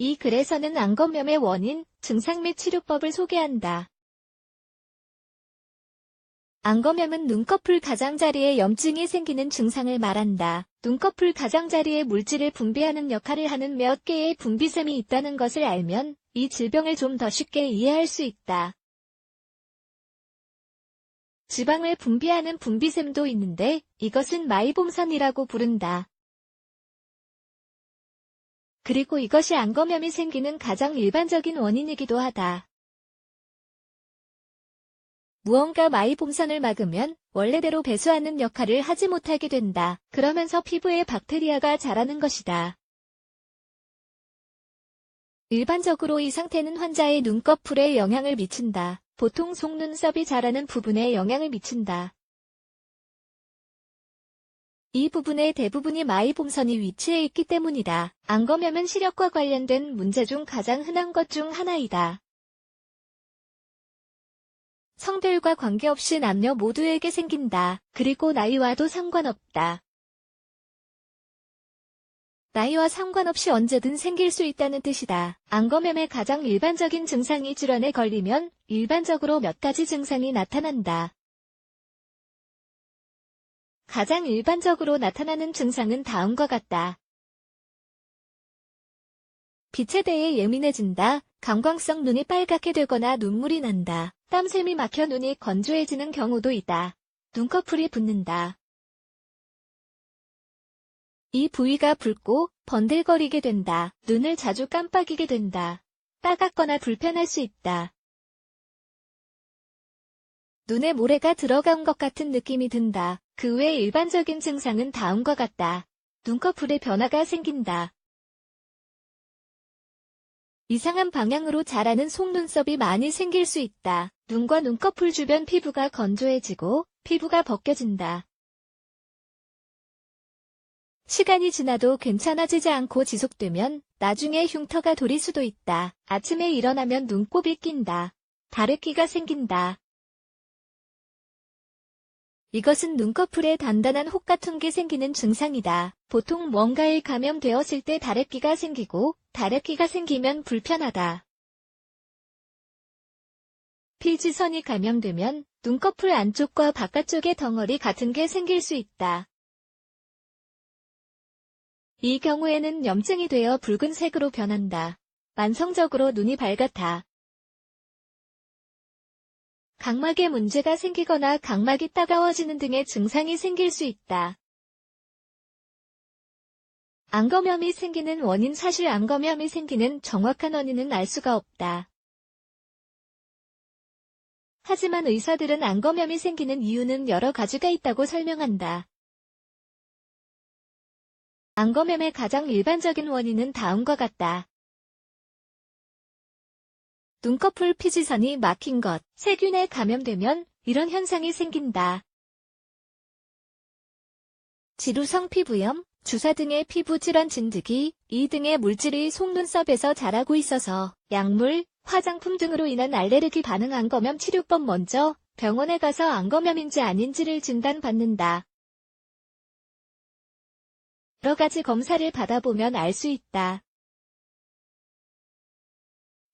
이 글에서는 안검염의 원인, 증상 및 치료법을 소개한다. 안검염은 눈꺼풀 가장자리에 염증이 생기는 증상을 말한다. 눈꺼풀 가장자리에 물질을 분비하는 역할을 하는 몇 개의 분비샘이 있다는 것을 알면 이 질병을 좀 더 쉽게 이해할 수 있다. 지방을 분비하는 분비샘도 있는데 이것은 마이봄산이라고 부른다. 그리고 이것이 안검염이 생기는 가장 일반적인 원인이기도 하다. 무언가 마이봄산을 막으면 원래대로 배수하는 역할을 하지 못하게 된다. 그러면서 피부에 박테리아가 자라는 것이다. 일반적으로 이 상태는 환자의 눈꺼풀에 영향을 미친다. 보통 속눈썹이 자라는 부분에 영향을 미친다. 이 부분의 대부분이 마이봄선이 위치해 있기 때문이다. 안검염은 시력과 관련된 문제 중 가장 흔한 것 중 하나이다. 성별과 관계없이 남녀 모두에게 생긴다. 그리고 나이와도 상관없다. 나이와 상관없이 언제든 생길 수 있다는 뜻이다. 안검염의 가장 일반적인 증상이 질환에 걸리면 일반적으로 몇 가지 증상이 나타난다. 가장 일반적으로 나타나는 증상은 다음과 같다. 빛에 대해 예민해진다. 감광성 눈이 빨갛게 되거나 눈물이 난다. 땀샘이 막혀 눈이 건조해지는 경우도 있다. 눈꺼풀이 붓는다. 이 부위가 붉고 번들거리게 된다. 눈을 자주 깜빡이게 된다. 따갑거나 불편할 수 있다. 눈에 모래가 들어간 것 같은 느낌이 든다. 그 외 일반적인 증상은 다음과 같다. 눈꺼풀에 변화가 생긴다. 이상한 방향으로 자라는 속눈썹이 많이 생길 수 있다. 눈과 눈꺼풀 주변 피부가 건조해지고 피부가 벗겨진다. 시간이 지나도 괜찮아지지 않고 지속되면 나중에 흉터가 돌일 수도 있다. 아침에 일어나면 눈곱이 낀다. 다래끼가 생긴다. 이것은 눈꺼풀에 단단한 혹 같은 게 생기는 증상이다. 보통 뭔가에 감염되었을 때 다래끼가 생기고 다래끼가 생기면 불편하다. 피지선이 감염되면 눈꺼풀 안쪽과 바깥쪽에 덩어리 같은 게 생길 수 있다. 이 경우에는 염증이 되어 붉은색으로 변한다. 만성적으로 눈이 밝았다. 각막에 문제가 생기거나 각막이 따가워지는 등의 증상이 생길 수 있다. 안검염이 생기는 원인 사실 안검염이 생기는 정확한 원인은 알 수가 없다. 하지만 의사들은 안검염이 생기는 이유는 여러 가지가 있다고 설명한다. 안검염의 가장 일반적인 원인은 다음과 같다. 눈꺼풀 피지선이 막힌 것, 세균에 감염되면 이런 현상이 생긴다. 지루성 피부염, 주사 등의 피부 질환 진드기, 이 등의 물질이 속눈썹에서 자라고 있어서 약물, 화장품 등으로 인한 알레르기 반응 안 검염 치료법 먼저 병원에 가서 안 검염인지 아닌지를 진단받는다. 여러 가지 검사를 받아보면 알 수 있다.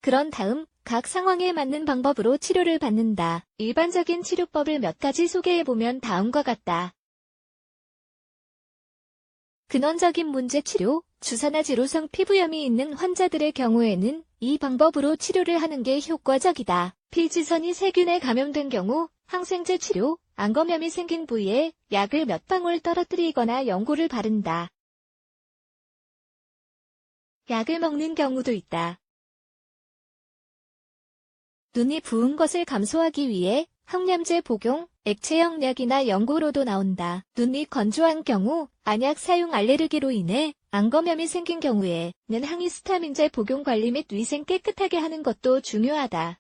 그런 다음 각 상황에 맞는 방법으로 치료를 받는다. 일반적인 치료법을 몇 가지 소개해보면 다음과 같다. 근원적인 문제 치료, 주사나 지루성 피부염이 있는 환자들의 경우에는 이 방법으로 치료를 하는 게 효과적이다. 피지선이 세균에 감염된 경우 항생제 치료, 안검염이 생긴 부위에 약을 몇 방울 떨어뜨리거나 연고를 바른다. 약을 먹는 경우도 있다. 눈이 부은 것을 감소하기 위해 항염제 복용, 액체형 약이나 연고로도 나온다. 눈이 건조한 경우 안약 사용 알레르기로 인해 안검염이 생긴 경우에는 항히스타민제 복용 관리 및 위생 깨끗하게 하는 것도 중요하다.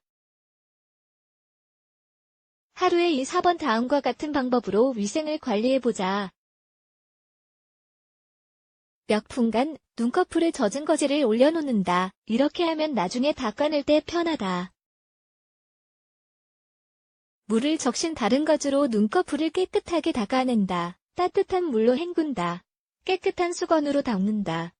하루에 이 4번 다음과 같은 방법으로 위생을 관리해보자. 몇 분간 눈꺼풀에 젖은 거즈를 올려놓는다. 이렇게 하면 나중에 닦아낼 때 편하다. 물을 적신 다른 거즈로 눈꺼풀을 깨끗하게 닦아낸다. 따뜻한 물로 헹군다. 깨끗한 수건으로 닦는다.